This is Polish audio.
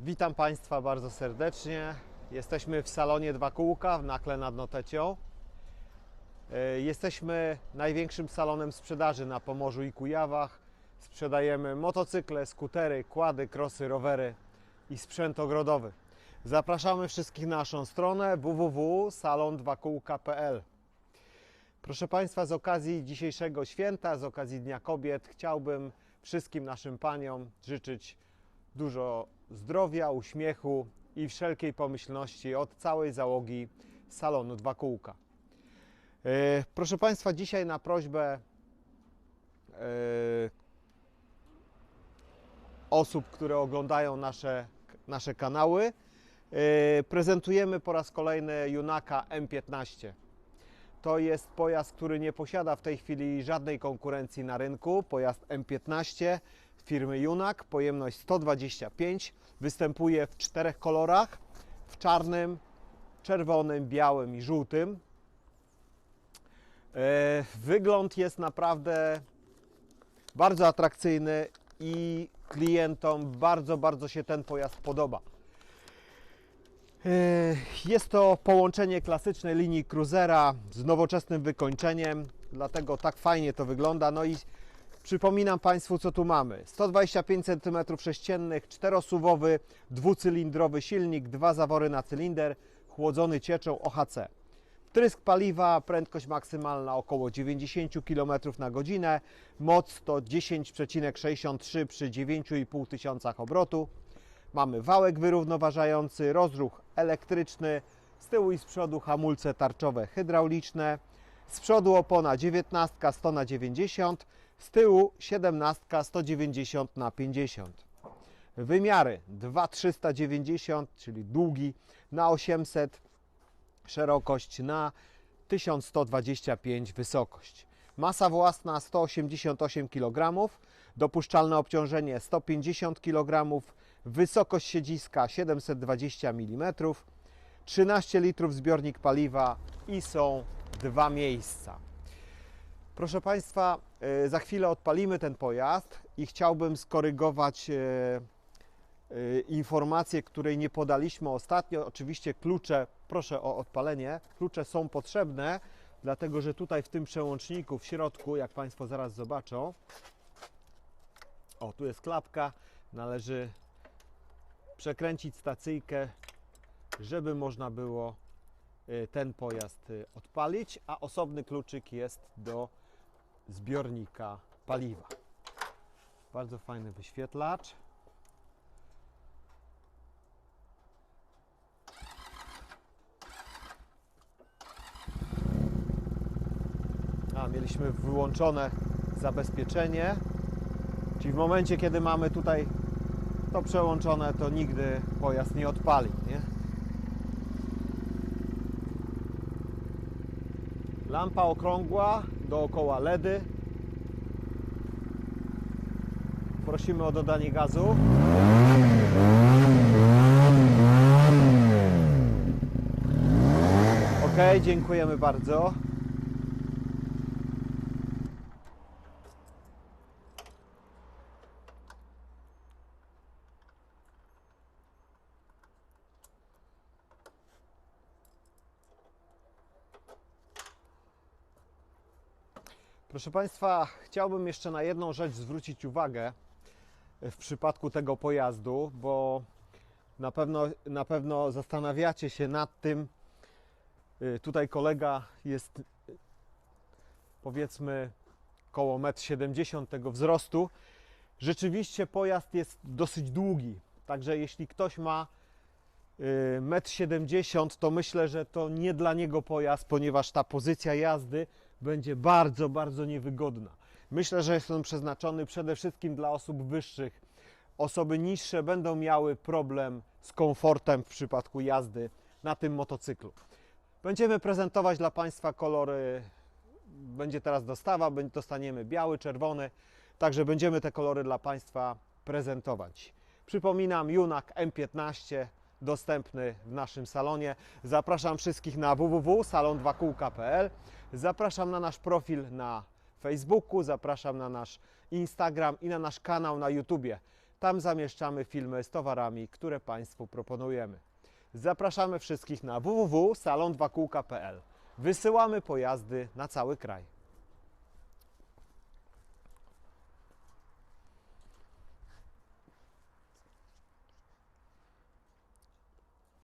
Witam Państwa bardzo serdecznie. Jesteśmy w salonie Dwa Kółka w Nakle nad Notecią. E, Jesteśmy największym salonem sprzedaży na Pomorzu i Kujawach. Sprzedajemy motocykle, skutery, kłady, krosy, rowery i sprzęt ogrodowy. Zapraszamy wszystkich na naszą stronę www.salon2kółka.pl Proszę Państwa, z okazji dzisiejszego święta, z okazji Dnia Kobiet, chciałbym wszystkim naszym paniom życzyć dużo zdrowia, uśmiechu i wszelkiej pomyślności od całej załogi salonu Dwa Kółka. E, Proszę Państwa, dzisiaj na prośbę e, osób, które oglądają nasze, nasze kanały, e, prezentujemy po raz kolejny Junaka M15. To jest pojazd, który nie posiada w tej chwili żadnej konkurencji na rynku. Pojazd M15 firmy Junak, pojemność 125, występuje w czterech kolorach: w czarnym, czerwonym, białym i żółtym. E, Wygląd jest naprawdę bardzo atrakcyjny i klientom bardzo, bardzo się ten pojazd podoba. E, Jest to połączenie klasycznej linii cruisera z nowoczesnym wykończeniem, dlatego tak fajnie to wygląda. No i przypominam Państwu, co tu mamy. 125 cm3, czterosuwowy, dwucylindrowy silnik, dwa zawory na cylinder, chłodzony cieczą OHC. Trysk paliwa, prędkość maksymalna około 90 km na godzinę, moc to 10,63 przy 9,5 tysiącach obrotu. Mamy wałek wyrównoważający, rozruch elektryczny, z tyłu i z przodu hamulce tarczowe hydrauliczne, z przodu opona 19 100 na 90, z tyłu 17 190 na 50. Wymiary 2,390, czyli długi na 800, szerokość na 1125 wysokość. Masa własna 188 kg, dopuszczalne obciążenie 150 kg, wysokość siedziska 720 mm, 13 litrów zbiornik paliwa i są dwa miejsca. Proszę Państwa, e, za chwilę odpalimy ten pojazd i chciałbym skorygować e, e, informację, której nie podaliśmy ostatnio. Oczywiście klucze, proszę o odpalenie, klucze są potrzebne, dlatego że tutaj w tym przełączniku w środku, jak Państwo zaraz zobaczą, o tu jest klapka, należy przekręcić stacyjkę, żeby można było ten pojazd odpalić, a osobny kluczyk jest do zbiornika paliwa. Bardzo fajny wyświetlacz. A, mieliśmy wyłączone zabezpieczenie, czyli w momencie, kiedy mamy tutaj to przełączone, to nigdy pojazd nie odpali, nie? Lampa okrągła, dookoła LEDy. Prosimy o dodanie gazu. Ok, dziękujemy bardzo. Proszę Państwa, chciałbym jeszcze na jedną rzecz zwrócić uwagę w przypadku tego pojazdu, bo na pewno, na pewno zastanawiacie się nad tym. Y, Tutaj kolega jest y, powiedzmy koło 1,70 m tego wzrostu. Rzeczywiście pojazd jest dosyć długi, także jeśli ktoś ma y, 1,70 m, to myślę, że to nie dla niego pojazd, ponieważ ta pozycja jazdy będzie bardzo, bardzo niewygodna. Myślę, że jest on przeznaczony przede wszystkim dla osób wyższych. Osoby niższe będą miały problem z komfortem w przypadku jazdy na tym motocyklu. Będziemy prezentować dla Państwa kolory. Będzie teraz dostawa, dostaniemy biały, czerwony, także będziemy te kolory dla Państwa prezentować. Przypominam, Junak M15 dostępny w naszym salonie. Zapraszam wszystkich na www.salon2kółka.pl. Zapraszam na nasz profil na Facebooku, zapraszam na nasz Instagram i na nasz kanał na YouTubie. Tam zamieszczamy filmy z towarami, które Państwu proponujemy. Zapraszamy wszystkich na www.salon2kółka.pl. Wysyłamy pojazdy na cały kraj.